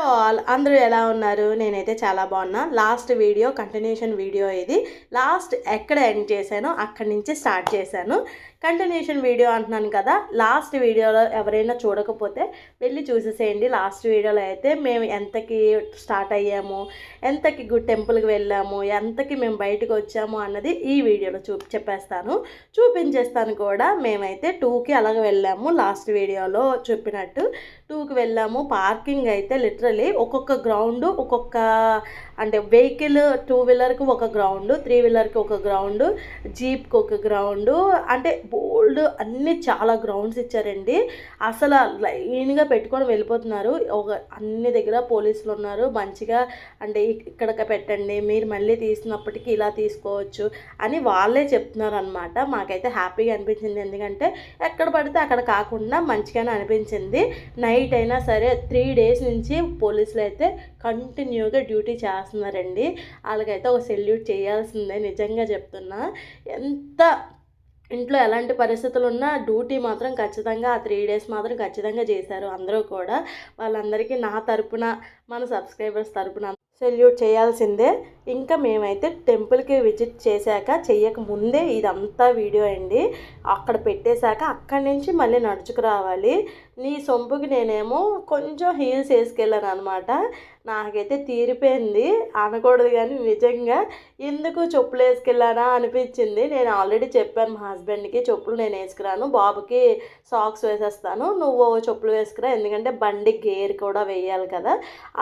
So అందరూ ఎలా ఉన్నారు? నేనైతే చాలా బాగున్నా. లాస్ట్ వీడియో కంటిన్యూషన్ వీడియో ఇది. లాస్ట్ ఎక్కడ ఎండ్ చేశానో అక్కడి నుంచి స్టార్ట్ చేశాను. కంటిన్యూషన్ వీడియో అంటున్నాను కదా లాస్ట్ వీడియోలో ఎవరైనా చూడకపోతే వెళ్ళి చూసేసేయండి. లాస్ట్ వీడియోలో అయితే మేము ఎంతకి స్టార్ట్ అయ్యాము ఎంతకి గుడ్ టెంపుల్కి వెళ్ళాము ఎంతకి మేము బయటకు వచ్చాము అన్నది ఈ వీడియోలో చూ చెప్పేస్తాను. చూపించేస్తాను కూడా. మేమైతే టూకి అలాగ వెళ్ళాము. లాస్ట్ వీడియోలో చెప్పినట్టు టూకి వెళ్ళాము. పార్కింగ్ అయితే లిటరలీ ఒక్కొక్క గ్రౌండ్ ఒక్కొక్క అంటే వెహికల్ టూ వీలర్కి ఒక గ్రౌండ్ త్రీ వీలర్కి ఒక గ్రౌండ్ జీప్కి ఒక గ్రౌండ్ అంటే బోల్డ్ అన్ని చాలా గ్రౌండ్స్ ఇచ్చారండి. అసలు లైన్గా పెట్టుకొని వెళ్ళిపోతున్నారు. ఒక అన్ని దగ్గర పోలీసులు ఉన్నారు. మంచిగా అంటే ఇక్కడ పెట్టండి మీరు మళ్ళీ తీసినప్పటికీ ఇలా తీసుకోవచ్చు అని వాళ్ళే చెప్తున్నారు అనమాట మాకైతే హ్యాపీగా అనిపించింది. ఎందుకంటే ఎక్కడ పడితే అక్కడ కాకుండా మంచిగానే అనిపించింది. నైట్ అయినా సరే త్రీ డేస్ నుంచి పోలీసులు అయితే కంటిన్యూగా డ్యూటీ రాస్తున్నారండి. వాళ్ళకైతే ఒక సెల్యూట్ చేయాల్సిందే నిజంగా చెప్తున్నా. ఎంత ఇంట్లో ఎలాంటి పరిస్థితులు ఉన్నా డ్యూటీ మాత్రం ఖచ్చితంగా ఆ త్రీ డేస్ మాత్రం ఖచ్చితంగా చేశారు అందరూ కూడా. వాళ్ళందరికీ నా తరపున మన సబ్స్క్రైబర్స్ తరపున సెల్యూట్ చేయాల్సిందే. ఇంకా మేమైతే టెంపుల్కి విజిట్ చేశాక చెయ్యక ముందే ఇదంతా వీడియో అండి. అక్కడ పెట్టేశాక అక్కడి నుంచి మళ్ళీ నడుచుకు రావాలి. నీ సొంపుకి నేనేమో కొంచెం హీల్స్ వేసుకెళ్ళాను అనమాట నాకైతే తీరిపోయింది. అనకూడదు కానీ నిజంగా ఎందుకు చెప్పులు వేసుకెళ్ళానా అనిపించింది. నేను ఆల్రెడీ చెప్పాను మా హస్బెండ్కి చెప్పులు నేను వేసుకురాను బాబుకి సాక్స్ వేసేస్తాను నువ్వు చెప్పులు వేసుకురా ఎందుకంటే బండి గేర్ కూడా వేయాలి కదా.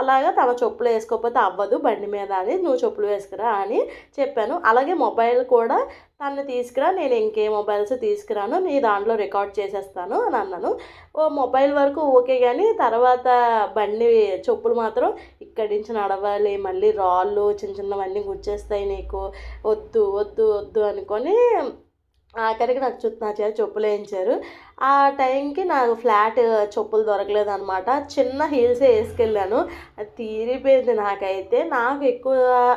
అలాగా తన చెప్పులు వేసుకోకపోతే అవ్వదు బండి మీద అని నువ్వు చెప్పులు వేసుకురా అని చెప్పాను. అలాగే మొబైల్ కూడా తను తీసుకురా నేను ఇంకే మొబైల్స్ తీసుకురాను నీ దాంట్లో రికార్డ్ చేసేస్తాను అని అన్నాను. ఓ మొబైల్ వరకు ఓకే కానీ తర్వాత బండి చెప్పులు మాత్రం ఇక్కడి నుంచి నడవాలి మళ్ళీ రాళ్ళు చిన్న చిన్నవన్నీ గుచ్చేస్తాయి నీకు. వద్దు వద్దు వద్దు అనుకొని ఆఖరికి నాకు చు నా చేత చెప్పులు వేయించారు ఆ టైంకి నాకు ఫ్లాట్ చెప్పులు దొరకలేదు అనమాట చిన్న హీల్సే వేసుకెళ్ళాను అది తీరిపోయింది నాకైతే. నాకు ఎక్కువ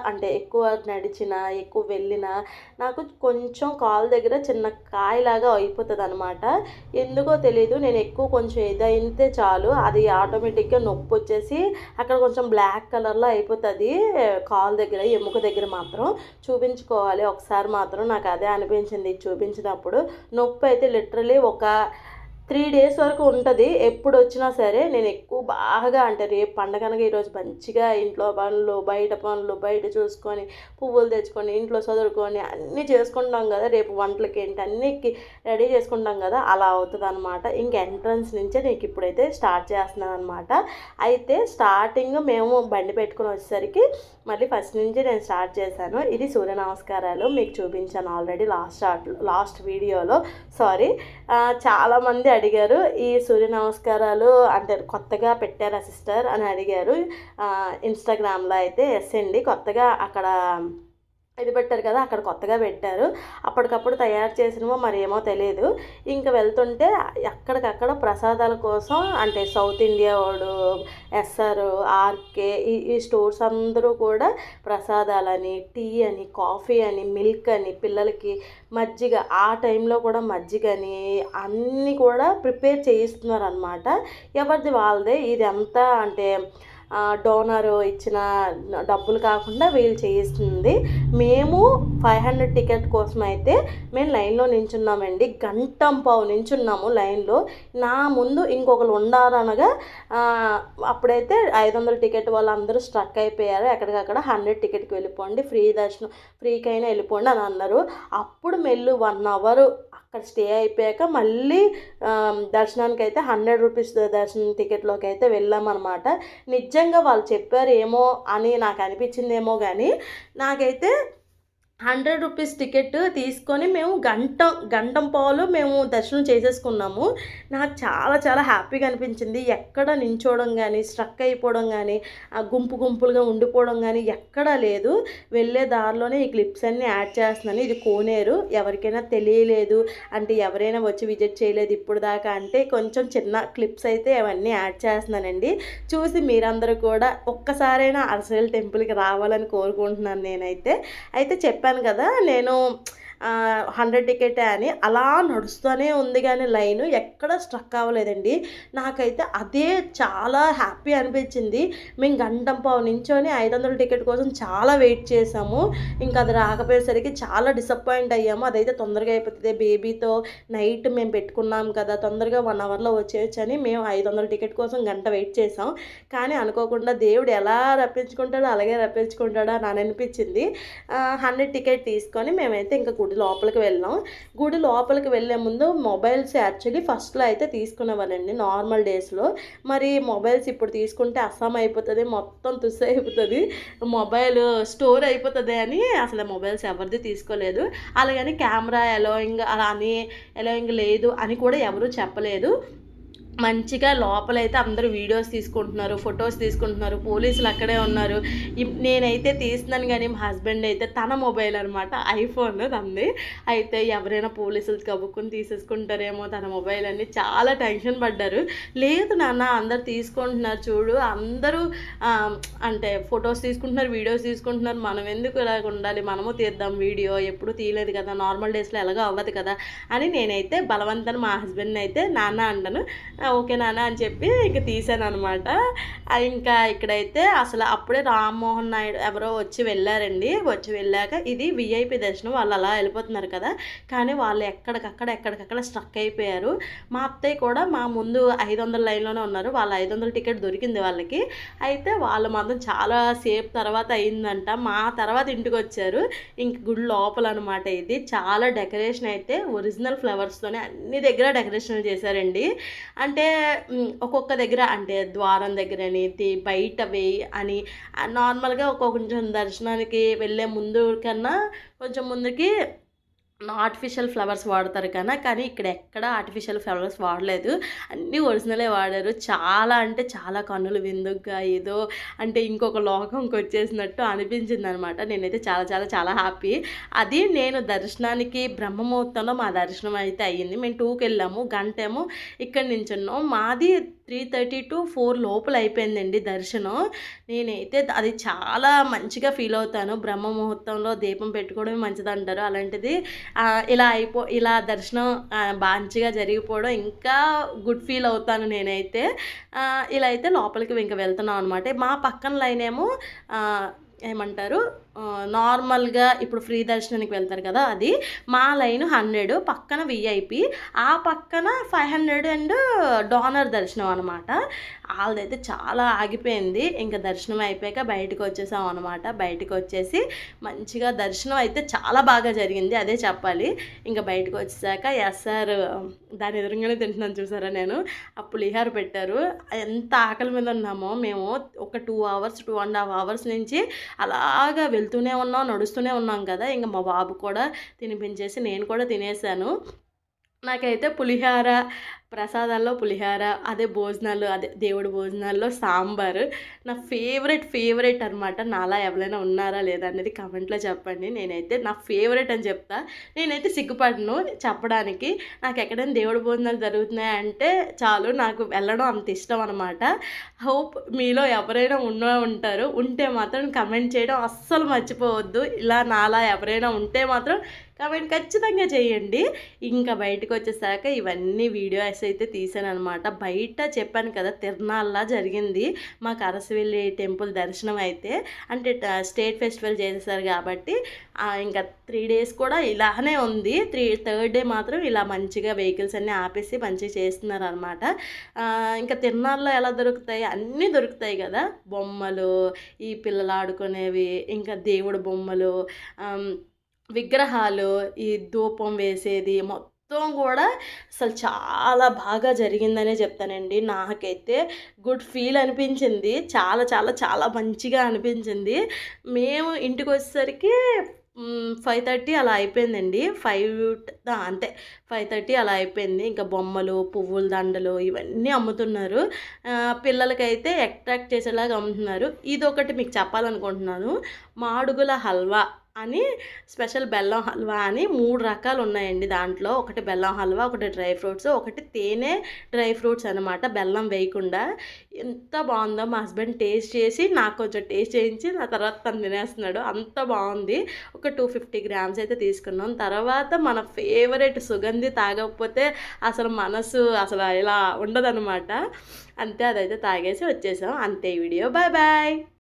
అంటే ఎక్కువ నడిచిన ఎక్కువ వెళ్ళిన నాకు కొంచెం కాలు దగ్గర చిన్న కాయలాగా అయిపోతుంది అనమాట ఎందుకో తెలియదు నేను ఎక్కువ కొంచెం ఇదైతే చాలు. అది ఆటోమేటిక్గా నొప్పి వచ్చేసి అక్కడ కొంచెం బ్లాక్ కలర్లో అయిపోతుంది. కాలు దగ్గర ఎముక దగ్గర మాత్రం. చూపించుకోవాలి. ఒకసారి మాత్రం నాకు అదే అనిపించింది చూపించినప్పుడు. నొప్పి అయితే లిటరలీ ఒక త్రీ డేస్ వరకు ఉంటుంది. ఎప్పుడు వచ్చినా సరే నేను ఎక్కువ బాగా అంటే రేపు పండగనగా ఈరోజు మంచిగా ఇంట్లో పనులు బయట పనులు బయట చూసుకొని పువ్వులు తెచ్చుకొని ఇంట్లో చదువుకొని అన్నీ చేసుకుంటాం కదా. రేపు వంటలకి ఏంటి అన్నీ రెడీ చేసుకుంటాం కదా. అలా అవుతుంది అనమాట ఇంక ఎంట్రన్స్ నుంచే నీకు ఇప్పుడైతే స్టార్ట్ చేస్తున్నాను అనమాట అయితే స్టార్టింగ్ మేము బండి పెట్టుకుని వచ్చేసరికి మళ్ళీ ఫస్ట్ నుంచి నేను స్టార్ట్ చేశాను. ఇది సూర్య నమస్కారాలు. మీకు చూపించాను ఆల్రెడీ లాస్ట్ స్టార్ట్ లాస్ట్ వీడియోలో. సారీ. చాలామంది అడిగారు. ఈ సూర్య నమస్కారాలు అంటే కొత్తగా పెట్టారా సిస్టర్? అని అడిగారు. ఇన్స్టాగ్రామ్లో అయితే ఎస్ అండి. కొత్తగా అక్కడ ఇది పెట్టారు కదా అక్కడ కొత్తగా పెట్టారు. అప్పటికప్పుడు తయారు చేసినవో మరి ఏమో తెలియదు ఇంకా వెళ్తుంటే అక్కడికక్కడ ప్రసాదాల కోసం అంటే సౌత్ ఇండియా వాడు ఎస్ఆర్ ఆర్కే ఈ ఈ స్టోర్స్ అందరూ కూడా ప్రసాదాలని టీ అని కాఫీ అని మిల్క్ అని పిల్లలకి మజ్జిగ ఆ టైంలో కూడా మజ్జిగని అన్నీ కూడా ప్రిపేర్ చేయిస్తున్నారు అనమాట ఎవరిది వాళ్ళదే ఇది ఎంత అంటే డోనర్ ఇచ్చిన డబ్బులు కాకుండా వీళ్ళు చేయిస్తుంది. మేము ఫైవ్ హండ్రెడ్ టికెట్ కోసం అయితే మేము లైన్లో నించున్నామండి. గంటం పావు నించున్నాము లైన్లో నా ముందు ఇంకొకరు ఉండాలనగా అప్పుడైతే ఐదు వందల టికెట్ వాళ్ళందరూ స్ట్రక్ అయిపోయారు. ఎక్కడికక్కడ హండ్రెడ్ టికెట్కి వెళ్ళిపోండి ఫ్రీ దర్శనం ఫ్రీకైనా వెళ్ళిపోండి అని అన్నారు. అప్పుడు మెల్లు వన్ అవర్ అక్కడ స్టే అయిపోయాక మళ్ళీ దర్శనానికి అయితే హండ్రెడ్ రూపీస్ దర్శనం టికెట్లోకి అయితే వెళ్ళామన్నమాట. నిజంగా వాళ్ళు చెప్పారు ఏమో అని నాకు అనిపించిందేమో కానీ నాకైతే హండ్రెడ్ రూపీస్ టికెట్ తీసుకొని మేము గంట గంటం పాలు మేము దర్శనం చేసేసుకున్నాము. నాకు చాలా చాలా హ్యాపీగా అనిపించింది. ఎక్కడ నించోవడం కానీ స్ట్రక్ అయిపోవడం కానీ ఆ గుంపు గుంపులుగా ఉండిపోవడం కానీ ఎక్కడా లేదు. వెళ్ళే దారిలోనే ఈ క్లిప్స్ అన్నీ యాడ్ చేస్తున్నాను. ఇది కోనేరు. ఎవరికైనా తెలియలేదు. అంటే ఎవరైనా వచ్చి విజిట్ చేయలేదు ఇప్పుడు దాకా అంటే కొంచెం చిన్న క్లిప్స్ అయితే అవన్నీ యాడ్ చేస్తున్నానండి. చూసి మీరందరూ కూడా ఒక్కసారైనా అరసల్ టెంపుల్కి రావాలని కోరుకుంటున్నాను నేనైతే. అయితే చెప్పాను చెప్పాను కదా నేను హండ్రెడ్ టికెటే అని అలా నడుస్తూనే ఉంది కానీ లైన్ ఎక్కడ స్ట్రక్ అవ్వలేదండి. నాకైతే అదే చాలా హ్యాపీ అనిపించింది. మేము గంటం పావు నించొని ఐదు వందల టికెట్ కోసం చాలా వెయిట్ చేసాము ఇంకా అది రాకపోయేసరికి చాలా డిసప్పాయింట్ అయ్యాము. అదైతే తొందరగా అయిపోతుంది. బేబీతో నైట్ మేము పెట్టుకున్నాం కదా తొందరగా వన్ అవర్లో వచ్చేయచ్చు అని మేము ఐదు వందల టికెట్ కోసం గంట వెయిట్ చేసాం కానీ అనుకోకుండా దేవుడు ఎలా రప్పించుకుంటాడో అలాగే రప్పించుకుంటాడో అని అనిపించింది. హండ్రెడ్ టికెట్ తీసుకొని మేమైతే ఇంకా గుడి లోపలికి వెళ్ళాం. గుడి లోపలికి వెళ్ళే ముందు మొబైల్స్ యాక్చువల్లీ ఫస్ట్లో అయితే తీసుకునేవాళ్ళండి నార్మల్ డేస్లో. మరి మొబైల్స్ ఇప్పుడు తీసుకుంటే అస్సాం అయిపోతుంది మొత్తం తుస్సు అయిపోతుంది మొబైల్ స్టోర్ అయిపోతుంది అని అసలు మొబైల్స్ ఎవరిది తీసుకోలేదు. అలాగని కెమెరా ఎలోయింగ్ అలా అని ఎలోయింగ్ లేదు అని కూడా ఎవరు చెప్పలేదు. మంచిగా లోపలైతే అందరూ వీడియోస్ తీసుకుంటున్నారు ఫొటోస్ తీసుకుంటున్నారు పోలీసులు అక్కడే ఉన్నారు. నేనైతే తీస్తున్నాను కానీ మా హస్బెండ్ అయితే తన మొబైల్ అనమాట ఐఫోన్ తంది అయితే ఎవరైనా పోలీసులు కబుక్కుని తీసేసుకుంటారేమో తన మొబైల్ అని చాలా టెన్షన్ పడ్డారు. లేదు నాన్న అందరు తీసుకుంటున్నారు చూడు అందరూ అంటే ఫొటోస్ తీసుకుంటున్నారు వీడియోస్ తీసుకుంటున్నారు మనం ఎందుకు ఇలాగ ఉండాలి మనము తీద్దాం వీడియో ఎప్పుడు తీయలేదు కదా నార్మల్ డేస్లో ఎలాగో అవ్వదు కదా అని నేనైతే బలవంతాన్ని మా హస్బెండ్ అయితే నాన్న అంటాను. ఓకే నాన్న అని చెప్పి ఇంక తీసాను అనమాట ఇంకా ఇక్కడైతే అసలు అప్పుడే రామ్మోహన్ నాయుడు ఎవరో వచ్చి వెళ్ళారండి. వచ్చి వెళ్ళాక ఇది విఐపి దర్శనం వాళ్ళు అలా వెళ్ళిపోతున్నారు కదా. కానీ వాళ్ళు ఎక్కడికక్కడ ఎక్కడికక్కడ స్ట్రక్ అయిపోయారు. మా అత్తయ్య కూడా మా ముందు ఐదు వందల లైన్లోనే ఉన్నారు. వాళ్ళ ఐదు వందల టికెట్ దొరికింది వాళ్ళకి. అయితే వాళ్ళు మాత్రం చాలా సేపు తర్వాత అయిందంట. మా తర్వాత ఇంటికి వచ్చారు. ఇంక గుడి లోపల అనమాట ఇది. చాలా డెకరేషన్ అయితే ఒరిజినల్ ఫ్లవర్స్తోనే అన్ని దగ్గర డెకరేషన్ చేశారండి. అంటే ఒక్కొక్క దగ్గర అంటే ద్వారం దగ్గర ది- బయట వేయి అని నార్మల్గా ఒక కొంచెం దర్శనానికి వెళ్ళే ముందు కన్నా కొంచెం ముందుకి ఆర్టిఫిషియల్ ఫ్లవర్స్ వాడతారు కన్నా కానీ ఇక్కడ ఎక్కడ ఆర్టిఫిషియల్ ఫ్లవర్స్ వాడలేదు. అన్నీ ఒరిజినలే వాడారు. చాలా అంటే చాలా కన్నులు విందుగా ఏదో అంటే ఇంకొక లోకంకి వచ్చేసినట్టు అనిపించింది అనమాట నేనైతే చాలా చాలా చాలా హ్యాపీ. అది నేను దర్శనానికి బ్రహ్మముహూర్తంలో మా దర్శనం అయితే అయ్యింది. మేము టూకి వెళ్ళాము గంట ఏమో ఇక్కడి నుంచి ఉన్నాం. మాది త్రీ థర్టీ టు ఫోర్ లోపల అయిపోయిందండి దర్శనం. నేనైతే అది చాలా మంచిగా ఫీల్ అవుతాను. బ్రహ్మ ముహూర్తంలో దీపం పెట్టుకోవడమే మంచిది అంటారు అలాంటిది ఇలా అయిపో ఇలా దర్శనం మంచిగా జరిగిపోవడం ఇంకా గుడ్ ఫీల్ అవుతాను నేనైతే. ఇలా అయితే లోపలికి ఇంకా వెళ్తున్నాం అనమాట మా పక్కన లైన్ ఏమో ఏమంటారు? నార్మల్గా ఇప్పుడు ఫ్రీ దర్శనానికి వెళ్తారు కదా అది. మా లైన్ హండ్రెడ్ పక్కన విఐపి. ఆ పక్కన ఫైవ్ హండ్రెడ్ అండ్ డోనర్ దర్శనం అనమాట వాళ్ళదైతే చాలా ఆగిపోయింది. ఇంకా దర్శనం అయిపోయాక బయటకు వచ్చేసాం అనమాట బయటకు వచ్చేసి మంచిగా దర్శనం అయితే చాలా బాగా జరిగింది అదే చెప్పాలి. ఇంకా బయటకు వచ్చేసాక ఎస్ఆర్ దాని ఎదురుగానే తింటున్నాను చూసారా నేను. ఆ పులిహార పెట్టారు. ఎంత ఆకలి మీద ఉన్నామో మేము ఒక two hours two and half hours నుంచి అలాగా వెళ్తూనే ఉన్నాం నడుస్తూనే ఉన్నాం కదా. ఇంకా మా బాబు కూడా తినిపించేసి నేను కూడా తినేసాను. నాకైతే పులిహార ప్రసాదాల్లో పులిహార అదే భోజనాలు అదే దేవుడి భోజనాల్లో సాంబార్ నా ఫేవరెట్ ఫేవరెట్ అనమాట నాలా ఎవరైనా ఉన్నారా లేదా అనేది కమెంట్లో చెప్పండి. నేనైతే నా ఫేవరెట్ అని చెప్తా. నేనైతే సిగ్గుపడను చెప్పడానికి. నాకు ఎక్కడైనా దేవుడి భోజనాలు జరుగుతున్నాయి అంటే చాలు నాకు వెళ్ళడం అంత ఇష్టం అనమాట హోప్ మీలో ఎవరైనా ఉన్న ఉంటారు. ఉంటే మాత్రం కమెంట్ చేయడం అస్సలు మర్చిపోవద్దు. ఇలా నాలా ఎవరైనా ఉంటే మాత్రం కాబట్టి ఖచ్చితంగా చేయండి. ఇంకా బయటకు వచ్చేసాక ఇవన్నీ వీడియోస్ అయితే తీసాను అనమాట బయట చెప్పాను కదా తిరునాళ్ళ జరిగింది. మాకు అరసవెల్లి టెంపుల్ దర్శనం అయితే అంటే స్టేట్ ఫెస్టివల్ చేసేసారు కాబట్టి ఇంకా త్రీ డేస్ కూడా ఇలానే ఉంది. త్రీ థర్డ్ డే మాత్రం ఇలా మంచిగా వెహికల్స్ అన్నీ ఆపేసి మంచిగా చేస్తున్నారు అనమాట ఇంకా తిరునాళ్ళలో ఎలా దొరుకుతాయి? అన్నీ దొరుకుతాయి కదా. బొమ్మలు ఈ పిల్లలు ఆడుకునేవి ఇంకా దేవుడు బొమ్మలు విగ్రహాలు ఈ ధూపం వేసేది మొత్తం కూడా అసలు చాలా బాగా జరిగిందనే చెప్తానండి. నాకైతే గుడ్ ఫీల్ అనిపించింది. చాలా చాలా చాలా మంచిగా అనిపించింది. మేము ఇంటికి వచ్చేసరికి ఫైవ్ థర్టీ అలా అయిపోయిందండి. ఫైవ్ అంతే. ఫైవ్ థర్టీ అలా అయిపోయింది. ఇంకా బొమ్మలు పువ్వుల దండలు ఇవన్నీ అమ్ముతున్నారు. పిల్లలకైతే అట్రాక్ట్ చేసేలాగా అమ్ముతున్నారు. ఇది ఒకటి మీకు చెప్పాలనుకుంటున్నాను. మాడుగుల హల్వా. అని స్పెషల్ బెల్లం హల్వా అని మూడు రకాలు ఉన్నాయండి దాంట్లో. ఒకటి బెల్లం హల్వా ఒకటి డ్రై ఫ్రూట్స్ ఒకటి తేనె డ్రై ఫ్రూట్స్ అనమాట బెల్లం వేయకుండా ఎంత బాగుందో మా హస్బెండ్ టేస్ట్ చేసి నాకు కొంచెం టేస్ట్ చేయించి నా తర్వాత తను తినేస్తున్నాడు. అంత బాగుంది. ఒక టూ ఫిఫ్టీ గ్రామ్స్ అయితే తీసుకున్నాం. తర్వాత మన ఫేవరెట్ సుగంధి తాగకపోతే అసలు మనసు అసలు ఇలా ఉండదనమాట అంతే అదైతే తాగేసి వచ్చేసాం. అంతే వీడియో. Bye bye.